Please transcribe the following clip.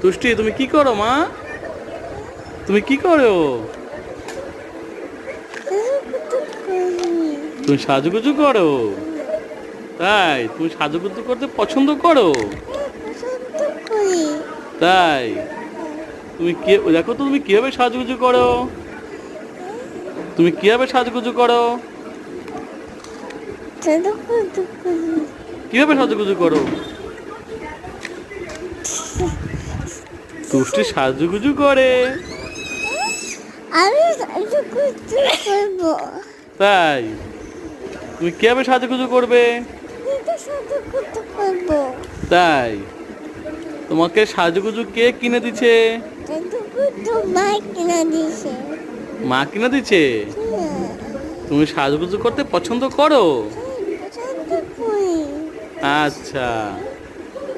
তুষ্টি, তুমি কি করো, মা? তুমি কি করো? তুমি সাজুগুজু করো? তাই, তুমি সাজুগুজু করতে পছন্দ করো? তাই, তুমি কি, দেখো তো তুমি কীভাবে সাজুগুজু করো? তুমি কীভাবে সাজুগুজু করো? কীভাবে সাজুগুজু করো? তুষ্টি সাজুগুজু করে। আমি সাজু করতে পারব তাই? তুমি কীভাবে সাজুগুজু করবে? তাই? তোমাকে সাজুগুজু কে কিনে মাই মা কিনে দিচ্ছে তুমি সাজুগুজু করতে পছন্দ করো। আচ্ছা।